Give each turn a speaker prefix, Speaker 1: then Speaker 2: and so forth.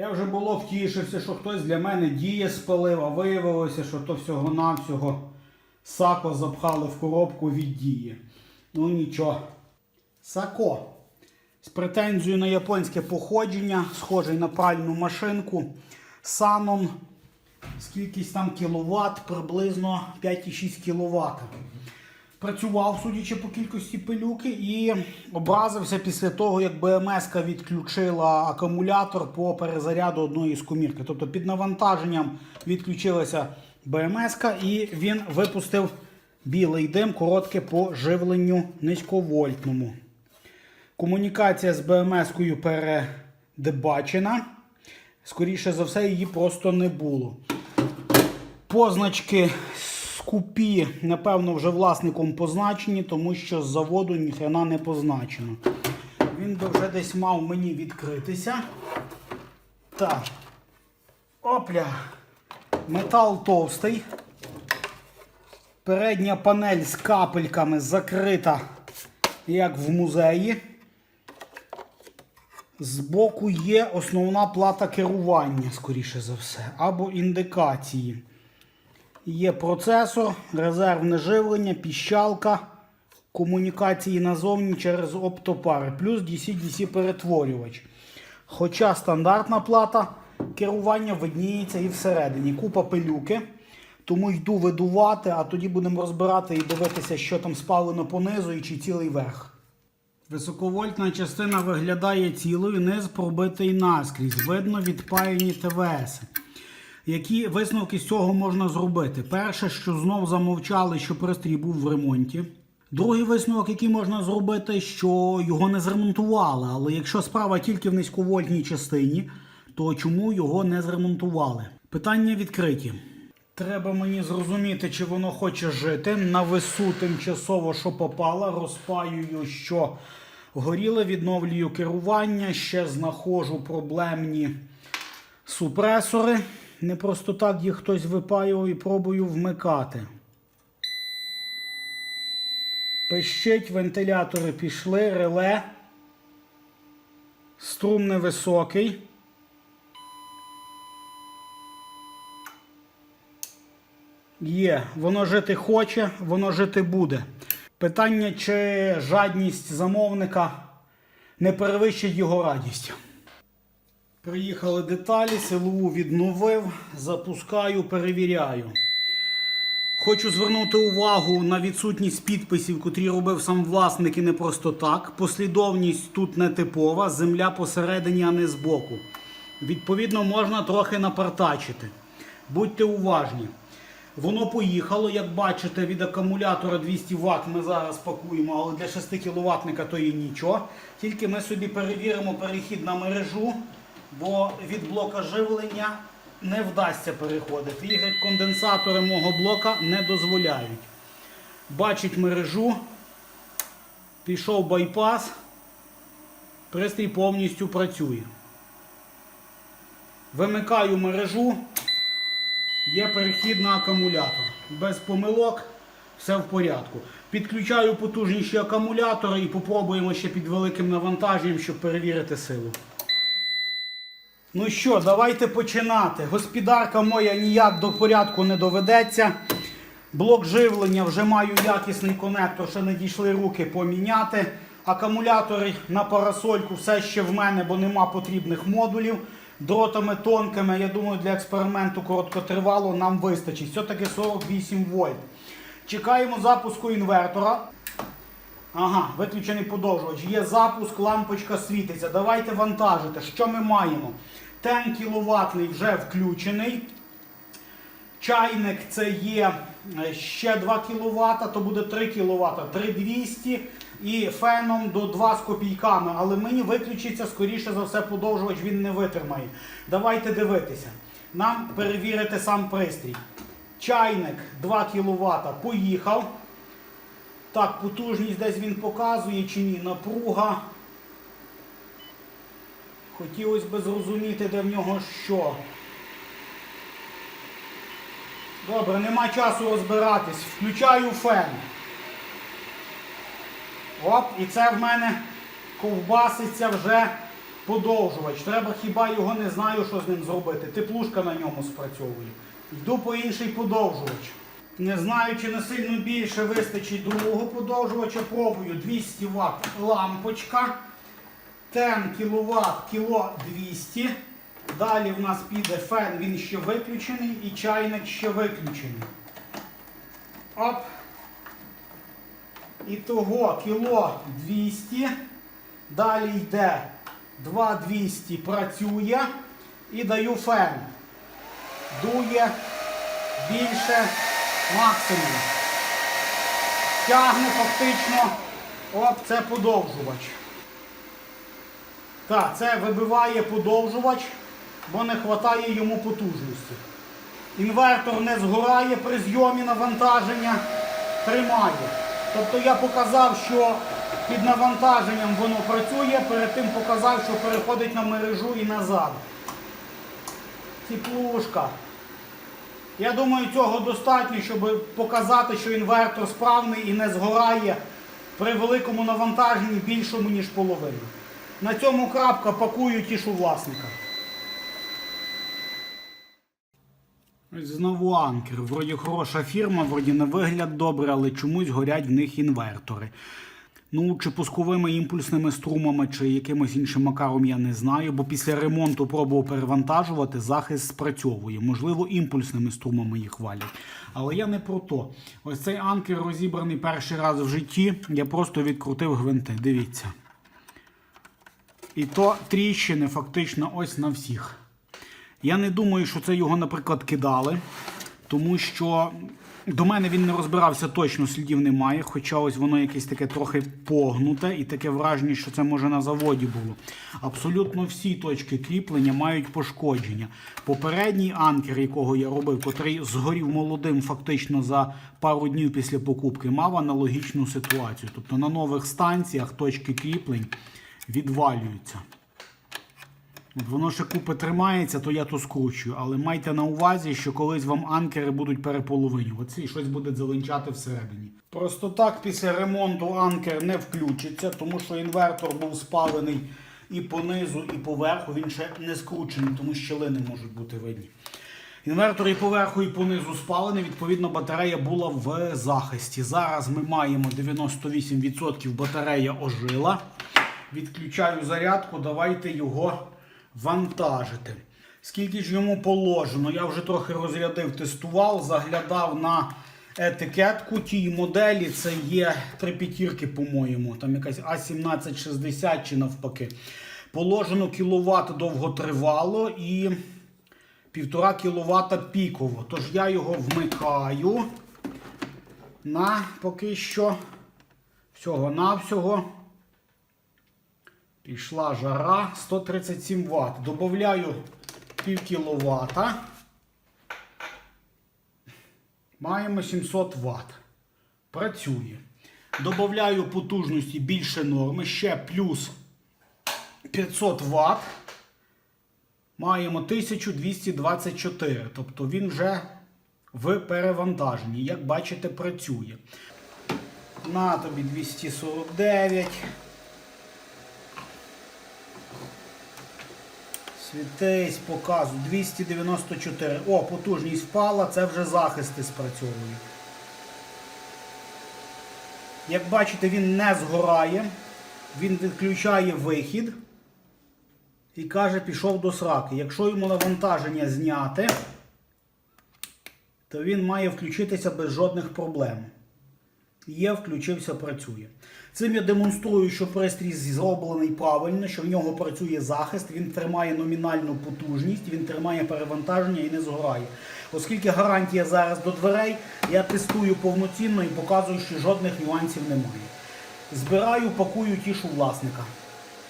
Speaker 1: Я вже було втішився, що хтось для мене діє спалив, а виявилося, що то всього-навсього сако запхали в коробку від дії. Ну нічого. Сако. З претензією на японське походження, схожий на пральну машинку. Санон. Скількись там кіловат, приблизно 5,6 кВт. Працював, судячи по кількості пилюки, і образився після того, як БМС відключила акумулятор по перезаряду одної з комірки. Тобто під навантаженням відключилася БМС, і він випустив білий дим коротке по живленню низьковольтному. Комунікація з БМС-кою передбачена. Скоріше за все, її просто не було. Позначки скупі, напевно, вже власником позначені, тому що з заводу ніхрена не позначено. Він би вже десь мав мені відкритися. Так. Опля. Метал товстий. Передня панель з капельками закрита, як в музеї. Збоку є основна плата керування, скоріше за все, або індикації. Є процесор, резервне живлення, піщалка, комунікації назовні через оптопари, плюс DC-DC перетворювач. Хоча стандартна плата керування видніється і всередині. Купа пилюки. Тому йду видувати, а тоді будемо розбирати і дивитися, що там спалено понизу і чи цілий верх. Високовольтна частина виглядає цілою, низ пробитий наскрізь. Видно відпаяні ТВС. Які висновки з цього можна зробити? Перше, що знов замовчали, що пристрій був в ремонті. Другий висновок, який можна зробити, що його не зремонтували. Але якщо справа тільки в низьковольтній частині, то чому його не зремонтували? Питання відкриті. Треба мені зрозуміти, чи воно хоче жити. На весу тимчасово, що попало, розпаюю, що горіле, відновлюю керування, ще знаходжу проблемні супресори. Не просто так їх хтось випаював і пробую вмикати. Пищить, вентилятори пішли, реле. Струм невисокий. Є, воно жити хоче, воно жити буде. Питання, чи жадність замовника не перевищить його радість. Приїхали деталі, силову відновив, запускаю, перевіряю. Хочу звернути увагу на відсутність підписів, котрі робив сам власник і не просто так. Послідовність тут не типова, земля посередині, а не збоку. Відповідно, можна трохи напартачити. Будьте уважні. Воно поїхало, як бачите, від акумулятора 200 Вт ми зараз пакуємо, але для 6 кВт то і нічого. Тільки ми собі перевіримо перехід на мережу, бо від блока живлення не вдасться переходити. Ігри конденсатори мого блока не дозволяють. Бачить мережу, пішов байпас, пристрій повністю працює. Вимикаю мережу. Є перехід на акумулятор. Без помилок, все в порядку. Підключаю потужніші акумулятори і попробуємо ще під великим навантаженням, щоб перевірити силу. Ну що, давайте починати. Господарка моя ніяк до порядку не доведеться. Блок живлення вже маю якісний конектор, ще не дійшли руки поміняти. Акумулятори на парасольку все ще в мене, бо нема потрібних модулів. Дротами тонкими, я думаю, для експерименту короткотривало нам вистачить. Все-таки 48 вольт. Чекаємо запуску інвертора. Ага, виключений подовжувач. Є запуск, лампочка світиться. Давайте вантажити. Що ми маємо? Тен кіловатний вже включений. Чайник це є е, ще 2 кВт, то буде 3 кВт, 3200 і феном до 2 з копійками. Але мені виключиться, скоріше за все, подовжувач він не витримає. Давайте дивитися. Нам перевірити сам пристрій. Чайник 2 кВт поїхав. Так, потужність десь він показує чи ні. Напруга. Хотілося б зрозуміти, де в нього що. Добре, нема часу розбиратись. Включаю фен. Оп, і це в мене ковбаситься вже подовжувач. Треба хіба його не знаю, що з ним зробити. Теплушка на ньому спрацьовує. Йду по інший подовжувач. Не знаю, чи не сильно більше вистачить другого подовжувача. Пробую 200 Вт лампочка. 10 кВт кіло 200. Далі в нас піде фен, він ще виключений і чайник ще виключений. Оп. І того кіло 200. Далі йде 2200 працює і даю фен. Дує більше максимум. Тягне фактично. Оп, це подовжувач. Так, це вибиває подовжувач, бо не вистачає йому потужності. Інвертор не згорає при зйомі навантаження, тримає. Тобто я показав, що під навантаженням воно працює, перед тим показав, що переходить на мережу і назад. Теплушка. Я думаю, цього достатньо, щоб показати, що інвертор справний і не згорає при великому навантаженні більшому, ніж половину. На цьому крапка пакую тішу власника. Знову анкер. Вроді хороша фірма, вроді на вигляд добре, але чомусь горять в них інвертори. Ну, чи пусковими імпульсними струмами, чи якимось іншим макаром я не знаю, бо після ремонту пробував перевантажувати, захист спрацьовує. Можливо, імпульсними струмами їх валять. Але я не про то. Ось цей анкер розібраний перший раз в житті. Я просто відкрутив гвинти. Дивіться. І то тріщини фактично ось на всіх. Я не думаю, що це його, наприклад, кидали, тому що до мене він не розбирався точно, слідів немає. Хоча ось воно якесь таке трохи погнуте і таке враження, що це може на заводі було. Абсолютно всі точки кріплення мають пошкодження. Попередній анкер, якого я робив, котрий згорів молодим фактично за пару днів після покупки, мав аналогічну ситуацію. Тобто на нових станціях точки кріплень відвалюються. Воно ще купи тримається, то я то скручую. Але майте на увазі, що колись вам анкери будуть переполовинюватися і щось буде зеленчати всередині. Просто так після ремонту анкер не включиться, тому що інвертор був спалений і по низу, і поверху. Він ще не скручений, тому щілини можуть бути видні. Інвертор і поверху, і понизу спалений, відповідно, батарея була в захисті. Зараз ми маємо 98% батарея ожила. Відключаю зарядку, давайте його вантажити. Скільки ж йому положено? Я вже трохи розрядив, тестував, заглядав на етикетку тій моделі. Це є три п'ятірки, по-моєму. Там якась А1760 чи навпаки. Положено кіловат довготривало і 1,5 кВт піково. Тож я його вмикаю на поки що всього-навсього. Пішла жара 137 Вт. Добавляю пів кіловата. Маємо 700 Вт. Працює. Добавляю потужності більше норми. Ще плюс 500 Вт. Маємо 1224. Тобто він вже в перевантаженні. Як бачите, працює. На тобі 249. Світись, показу. 294. О, потужність впала, це вже захисти спрацьовують. Як бачите, він не згорає. Він відключає вихід і каже, пішов до сраки. Якщо йому навантаження зняти, то він має включитися без жодних проблем. Є, включився, працює. Цим я демонструю, що пристрій зроблений правильно, що в нього працює захист, він тримає номінальну потужність, він тримає перевантаження і не згорає. Оскільки гарантія зараз до дверей, я тестую повноцінно і показую, що жодних нюансів немає. Збираю, пакую тішу власника.